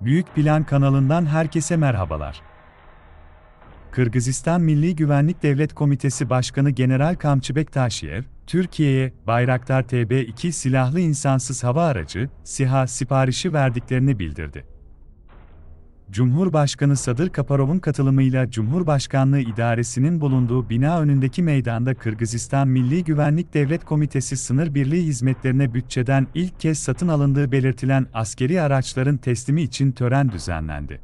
Büyük Plan kanalından herkese merhabalar. Kırgızistan Milli Güvenlik Devlet Komitesi Başkanı General Kamçıbek Taşiyev, Türkiye'ye Bayraktar TB2 silahlı insansız hava aracı, SİHA siparişi verdiklerini bildirdi. Cumhurbaşkanı Sadır Kaparov'un katılımıyla Cumhurbaşkanlığı İdaresi'nin bulunduğu bina önündeki meydanda Kırgızistan Milli Güvenlik Devlet Komitesi sınır birliği hizmetlerine bütçeden ilk kez satın alındığı belirtilen askeri araçların teslimi için tören düzenlendi.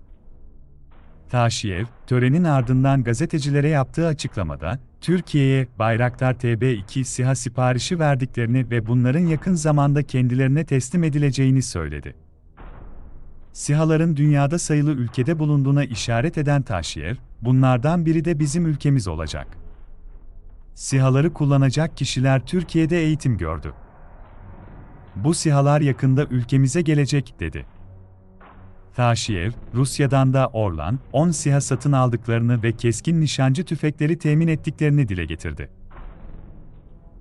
Taşiyev, törenin ardından gazetecilere yaptığı açıklamada, Türkiye'ye Bayraktar TB2 SİHA siparişi verdiklerini ve bunların yakın zamanda kendilerine teslim edileceğini söyledi. SİHA'ların dünyada sayılı ülkede bulunduğuna işaret eden Taşiyev, bunlardan biri de bizim ülkemiz olacak. SİHA'ları kullanacak kişiler Türkiye'de eğitim gördü. Bu SİHA'lar yakında ülkemize gelecek, dedi. Taşiyev, Rusya'dan da Orlan, 10 SİHA satın aldıklarını ve keskin nişancı tüfekleri temin ettiklerini dile getirdi.